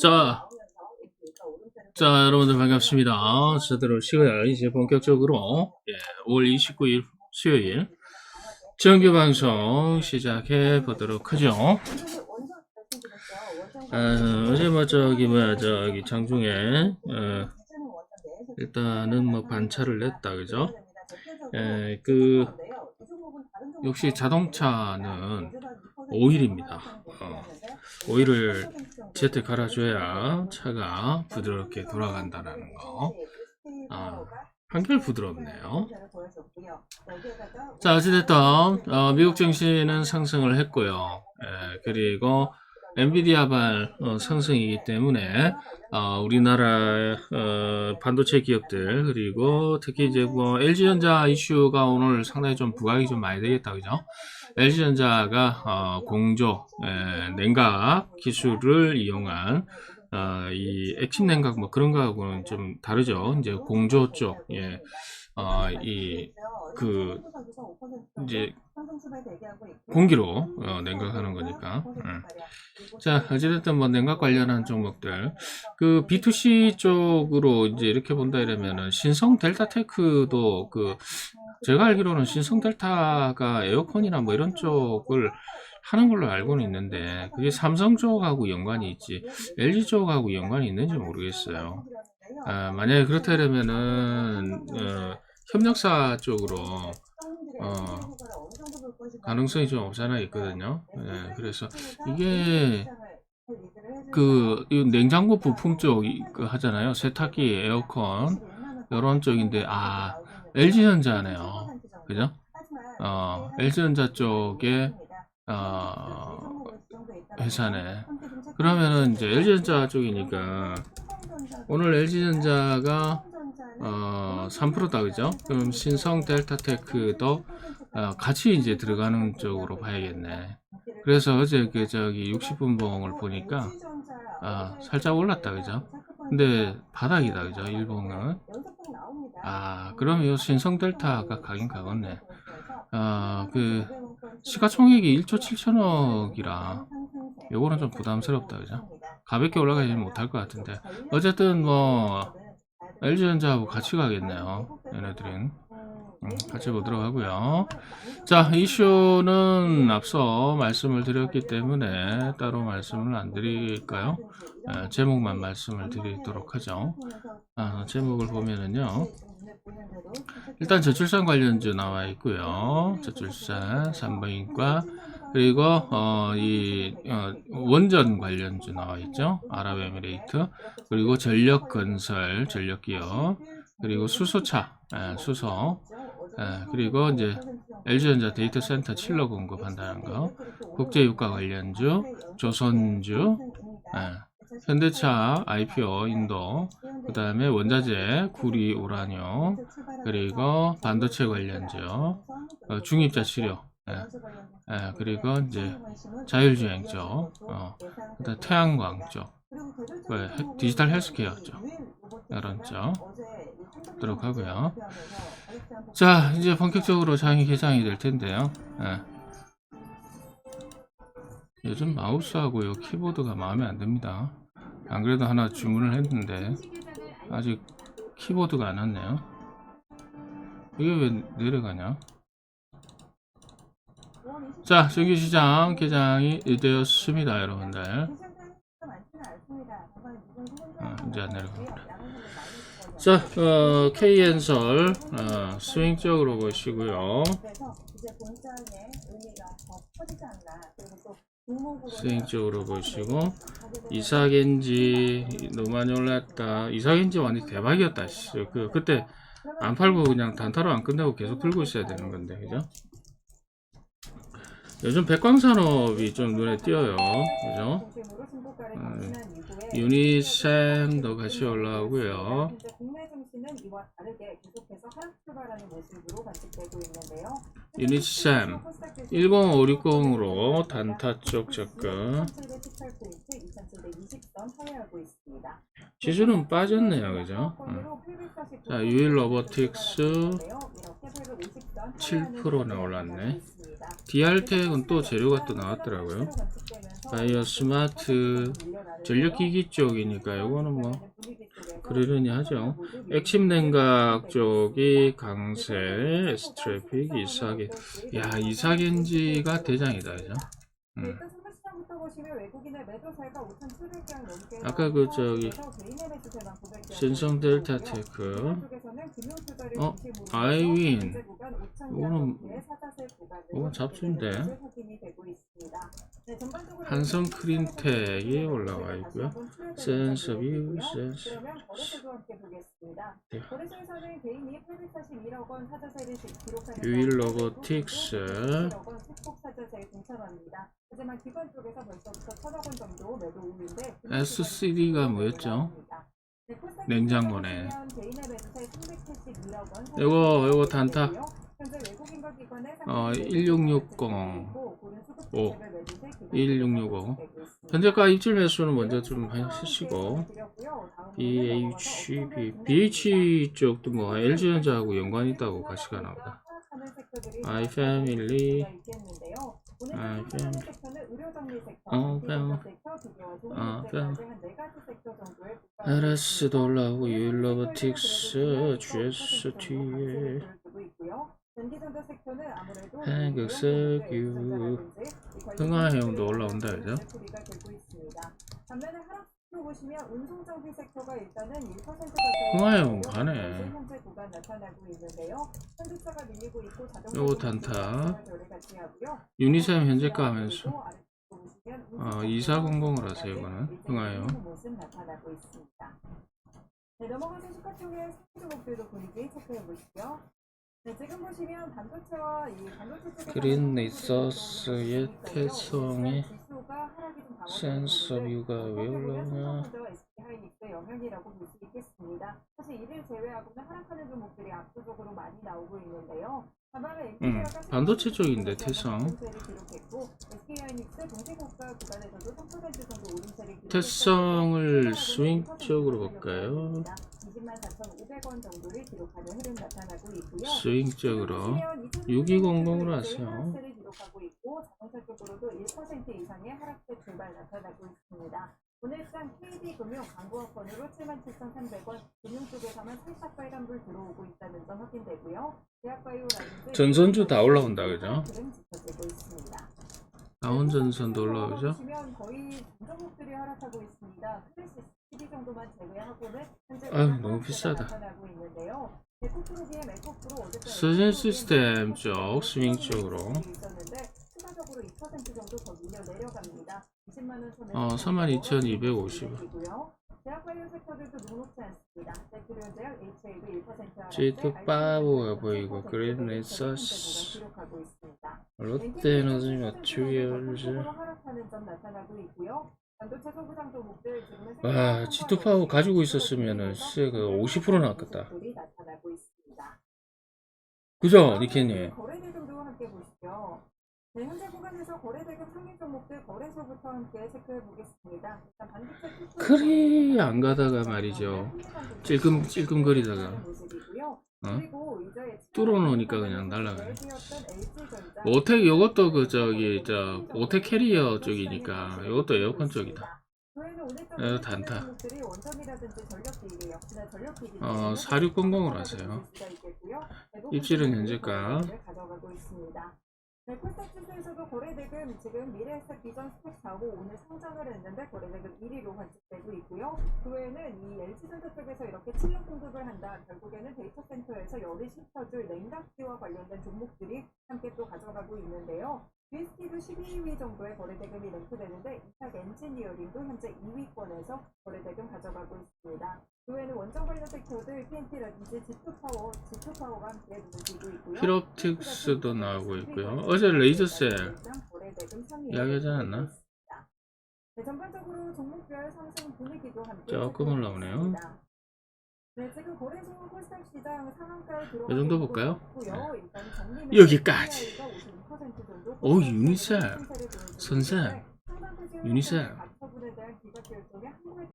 자, 자, 여러분들 반갑습니다. 제대로 시간 이제 본격적으로 예, 5월 29일 수요일 정규 방송 시작해 보도록 하죠. 어, 어제 뭐 저기 뭐야 저기 장중에 어, 일단은 뭐 반차를 냈다 그죠? 에, 그 역시 자동차는 오일입니다. 어, 오일을 제때 갈아줘야 차가 부드럽게 돌아간다라는 거. 아, 한결 부드럽네요. 자, 어찌됐든, 어, 미국 증시는 상승을 했고요. 예, 그리고 엔비디아발 어, 상승이기 때문에 어, 우리나라 어, 반도체 기업들 그리고 특히 이제 뭐 LG전자 이슈가 오늘 상당히 좀 부각이 좀 많이 되겠다 그죠? LG전자가 어, 공조 에, 냉각 기술을 이용한 어, 이 액침 냉각 뭐 그런 거하고는 좀 다르죠. 이제 공조 쪽 예. 어, 이, 그, 이제, 공기로, 어, 냉각하는 거니까. 음. 자, 어찌됐든 뭐 냉각 관련한 종목들. 그 B2C 쪽으로 이제 이렇게 본다 이러면은 신성 델타테크도 그, 제가 알기로는 신성 델타가 에어컨이나 뭐 이런 쪽을 하는 걸로 알고는 있는데, 그게 삼성 쪽하고 연관이 있지, LG 쪽하고 연관이 있는지 모르겠어요. 아, 만약에 그렇다 그러면은 어, 협력사 쪽으로 어, 가능성이 좀 없잖아 있거든요. 예, 그래서 이게 그이 냉장고 부품 쪽 이- 그 하잖아요. 세탁기, 에어컨 이런 쪽인데 아 LG전자네요. 그죠? 어, LG전자 쪽에 어, 회사네. 그러면은 이제 LG전자 쪽이니까 오늘 LG전자가 어, 3%다 그죠? 그럼 신성 델타테크도 어, 같이 이제 들어가는 쪽으로 봐야겠네. 그래서 어제 그 저기 60분 봉을 보니까 아, 살짝 올랐다 그죠? 근데 바닥이다 그죠? 일봉은 아, 그럼 이 신성 델타가 가긴 가겠네. 아, 그 시가총액이 1조 7천억이라 요거는 좀 부담스럽다 그죠? 가볍게 올라가지 못할 것 같은데 어쨌든 뭐 LG전자하고 같이 가겠네요. 얘네들은 음, 같이 보도록 하고요. 자 이슈는 앞서 말씀을 드렸기 때문에 따로 말씀을 안 드릴까요? 에, 제목만 말씀을 드리도록 하죠. 아, 제목을 보면은요. 일단 저출산 관련주 나와 있고요. 저출산, 산부인과 그리고 어, 이 어, 원전 관련주 나와 있죠. 아랍에미레이트. 그리고 전력 건설, 전력 기업. 그리고 수소차, 예, 수소. 예, 그리고 이제 LG전자 데이터 센터 칠러 공급한다는 거, 국제 유가 관련주, 조선주, 예, 현대차 IPO 인도, 그 다음에 원자재, 구리, 우라늄, 그리고 반도체 관련주, 어, 중입자 치료, 예, 예, 그리고 이제 자율주행 쪽, 어, 그다음 태양광 쪽, 왜 헬- 디지털 헬스케어 쪽, 이런 쪽 하도록 하고요. 자, 이제 본격적으로 장이 개장이 될 텐데요. 예. 요즘 마우스하고 요 키보드가 마음에 안 듭니다. 안 그래도 하나 주문을 했는데 아직 키보드가 안 왔네요. 이게 왜 내려가냐? 자, 정규시장 개장이 되었습니다, 여러분들. 어, 이제 안 내려갑니다. 자, 어, K엔설 어, 스윙 쪽으로 보시고요. 쪽으로 보시고 이사겐지 너무 많이 올랐다. 이사겐지 완전 대박이었다. 씨. 그 그때 안 팔고 그냥 단타로 안 끝내고 계속 들고 있어야 되는 건데, 그죠? 요즘 백광산업이 좀 눈에 띄어요, 그죠? 음, 유니셈도 같이 올라오고요. 유니셈 10560으로 단타 쪽 접근. 1718포인트, 2720선 하회하고 있습니다. 지수는 빠졌네요, 그죠? 음. 자, 유일 로보틱스 7%나 올랐네. DR텍은 또 재료가 또 나왔더라고요. 바이오 스마트 전력기기 쪽이니까 요거는 뭐 그러려니 하죠. 액침 냉각 쪽이 강세, 스트래픽, 이사겐. 야, 이사겐지가 대장이다, 그죠? 음. 일단 선물 시장부터 보시면 외국인의 매도세가 5,700장 넘게 아까 그 저기 나와서 개인의 매수세만 900장 신성 델타 테크. 어, 아이윈. 현재 구간 5,000장 이거는- 이건 잡수인데. 네, 한성 크린텍이 올라와 있고요. 센서뷰, 센서. 네. 거래소에서는 개인이 841억 원 사자세를 기록하는 유일 로보틱스. 111억 원 수폭 사자세에 동참합니다. 하지만 기관 쪽에서 벌써부터 1천억 원 정도 매도 우위인데 SCD가 뭐였죠? 네, 냉장고네. 보시면 개인의 매수세 371억 원, 요거, 요거 단타. 어, 상승 1660. 있고, 고른 수급 오. 대책을 매도세 기간 1665. 되고 있습니다. 현재가 입질 매수는 먼저 좀 하시고, BHB, BH 쪽도 뭐 LG전자하고 연관이 있다고 가시가 나오다. 아이패밀리, 아이패밀리. 어, 뺨. 어, 뺨. LS도 올라오고, 유일로보틱스, GST에, 한국석유, 흥하해운도 올라온다, 그죠? 반면에 하락으로 보시면 운송장비 섹터가 일단은 1% 가까이 흥하해운 가네. 요거 단타. 유니셈 현재가 하면서, 어, 운송장비 2400을 하세요, 이거는. 있습니다. 네, 넘어가서 시가총의 종목들도 분위기 체크해 보시죠. 네, 지금 보시면 반도체와 이 반도체 쪽에 그린 리소스의 태성의 센서 뷰가 부분들, 왜 SK하이닉스의 영향이라고 볼 수 있겠습니다. 사실 이를 제외하고는 하락하는 종목들이 압도적으로 많이 나오고 있는데요. 음, 반도체 쪽인데, 태성. 기록했고 SK하이닉스 동시고가 구간에서도 3% 정도 오름세를 기록했고 태성을 스윙적으로 볼까요? 20만 4,500원 정도를 기록하는 흐름 나타나고 있고요. 스윙적으로 6200으로 하세요. 하락세를 기록하고 있고 자동차 쪽으로도 1% 이상의 하락세 출발 나타나고 있습니다. 오늘 시장 KD금융 광고업권으로 77,300원, 금융 쪽에서만 살짝 빨간불 들어오고 있다는 점 확인되고요. 전선주 다 올라온다, 그죠? 흐름 지켜지고 있습니다. 다운전선도 올라오죠? 보시면 거의 종목들이 하락하고 있습니다. 클래식 12 정도만 제외하고는 현재 아유, 하락세가 너무 비싸다. 서진 시스템 쪽 스윙 쪽으로 있었는데 추가적으로 2% 정도 더 밀려 내려갑니다. 20만 원 선에 어, 32,250. 이고요. 대학 관련 섹터들도 녹록지 않습니다. 셀트리온제약 HA도 1% 하락세, G2 바보가 보이고 그린 있습니다. 소부장 종목들 지금은 와 G2 파워 가지고 있었으면은 쎄그 50% 나왔겠다. 그죠 니케님. 네, 현재 구간에서 거래대금 상위 종목들 거래소부터 함께 체크해 보겠습니다. 그리 안 가다가 말이죠 찔끔 찔끔거리다가 모습이고요. 어? 그리고 이제 뚫어 놓으니까 그냥 날아가네. LG전자, 오텍 요것도 그 저기 저 오텍 캐리어 쪽이니까 요것도 에어컨 쪽이다 에, 단타. 어, 4600으로 하세요. 입질은 현재가. 네, 코스닥 지수에서도 거래대금 지금 미래에셋 비전 스택 4고 오늘 상장을 했는데 거래대금 1위로 관측되고 있고요. 그 외에는 이 LG전자 쪽에서 이렇게 출력 공급을 한다. 결국에는 데이터 센터에서 열을 식혀줄 냉각기와 관련된 종목들이 함께 또 가져가고 있는데요. BST도 12위 정도의 거래대금이 랭크되는데 이탁 엔지니어링도 현재 2위권에서 거래대금 가져가고 있습니다. 그 외에는 원전 관련 섹터들 PNT라든지 G2파워, G2파워가 함께 눈을 있고요. 히롭틱스도 나오고 있고요 어제 레이저셀 이야기하지 않았나? 네, 전반적으로 종목별 상승 분위기도 함께 조금 올라오네요. 네, 지금 거래소 코스닥 시장 상한가에 들어가 이 정도 볼까요? 정리 여기까지. 매수가 55% 정도 오, 보여주고 선생. 유니셀.